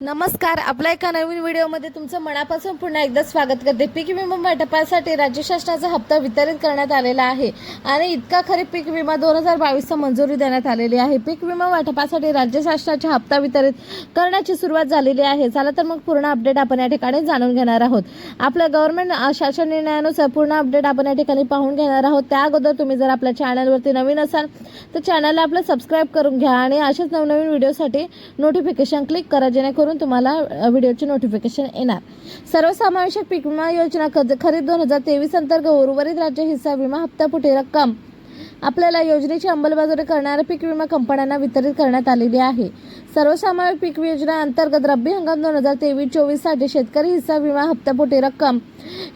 नमस्कार आपल्या एका नवीन व्हिडिओमध्ये तुमचं मनापासून पुन्हा एकदा स्वागत करते. पीक विमा वाटपासाठी राज्य शासनाचा हप्ता वितरित करण्यात आलेला आहे आणि इतका खरीप पीक विमा दोन हजार बावीसचा मंजुरी देण्यात आलेली आहे. पीक विमा वाटपासाठी राज्य शासनाचा हप्ता वितरित करण्याची सुरुवात झालेली आहे. चला तर मग पूर्ण अपडेट आपण या ठिकाणी जाणून घेणार आहोत. आपल्या गव्हर्नमेंट शासन निर्णयानुसार पूर्ण अपडेट आपण या ठिकाणी पाहून घेणार आहोत. त्या अगोदर तुम्ही जर आपल्या चॅनलवरती नवीन असाल तर चॅनलला आपलं सबस्क्राईब करून घ्या आणि अशाच नवनवीन व्हिडिओसाठी नोटिफिकेशन क्लिक करा जेणेकरून तुम्हाला व्हिडिओचे नोटिफिकेशन येणार. सर्वसमावेशक पीक विमा योजना खज- खरीप दोन हजार तेवीस अंतर्गत उर्वरित राज्य हिस्सा विमा हप्त्यापुढे रक्कम. आपल्याला योजनेची अंमलबजावणी करणाऱ्या पीक विमा कंपन्यांना वितरित करण्यात आलेली आहे. सर्वसामान्य पीक योजना अंतर्गत रब्बी हंगाम दोन हजार तेवीस चोवीससाठी शेतकरी हिस्सा विमा हप्त्यापोटी रक्कम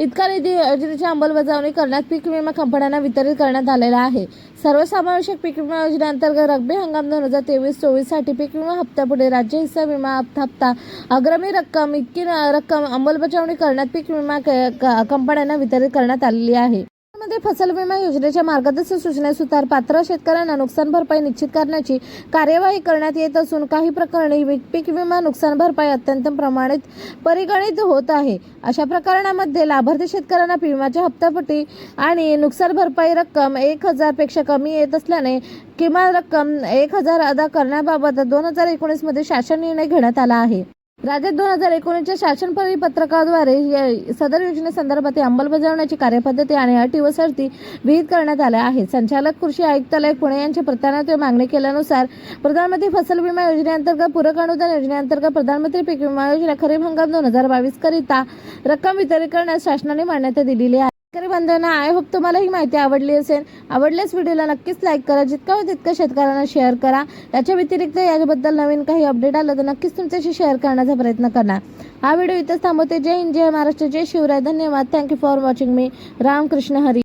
इतका निधी योजनेची अंमलबजावणी करण्यात पीक विमा कंपन्यांना वितरित करण्यात आलेला आहे. सर्वसमावेशक पीक विमा योजनेअंतर्गत रब्बी हंगाम दोन हजार तेवीस चोवीससाठी पीक विमा हप्त्यापुढे राज्य हिस्सा विमा हप्ता हप्ता अग्रमी रक्कम इतकी रक्कम अंमलबजावणी करण्यात पीक विमा क- कंपन्यांना वितरित करण्यात आलेली आहे. मध्ये फसल विमा योजनेच्या मार्गदर्शक सूचनेनुसार पात्र शेतकऱ्यांना नुकसान भरपाई निश्चित करण्याची कार्यवाही करण्यात येत असून काही प्रकरणी पीक विमा नुकसान भरपाई अत्यंत प्रमाणित परिगणित होत आहे. अशा प्रकरणामध्ये लाभार्थी शेतकऱ्यांना विम्याच्या हप्त्यापटी आणि नुकसान भरपाई रक्कम एक हजारपेक्षा कमी येत असल्याने किमान रक्कम एक हजार अदा करण्याबाबत दोन हजार एकोणीसमध्ये शासन निर्णय घेण्यात आला आहे. राज्यात दोन हजार एकोणीसच्या शासन परिपत्रकाद्वारे सदर योजनेसंदर्भात अंमलबजावण्याची कार्यपद्धती आणि अटी व शर्ती विहित करण्यात आल्या आहेत. संचालक कृषी आयुक्तालय पुणे यांच्या प्रत्यानात मागणी केल्यानुसार प्रधानमंत्री फसल विमा योजनेअंतर्गत पूरक अनुदान योजनेअंतर्गत प्रधानमंत्री पीक विमा योजना खरीप हंगाम दोन हजार बावीस करिता रक्कम वितरित करण्यास शासनाने मान्यता दिलेली आहे. शेतकरी बांधवांना आय होप तुम्हाला ही माहिती आवडली असेल. आवडल्यास व्हिडिओला नक्कीच लाईक करा. जितका होईल तितकं शेतकऱ्यांना शेअर करा. याच्या व्यतिरिक्त याबद्दल नवीन काही अपडेट आलं तर नक्कीच तुमच्याशी शेअर करण्याचा प्रयत्न करणार. हा व्हिडिओ इथंच थांबवते. जय हिंद जय महाराष्ट्र जय शिवराय. धन्यवाद. थँक्यू फॉर वॉचिंग मी रामकृष्ण हरी.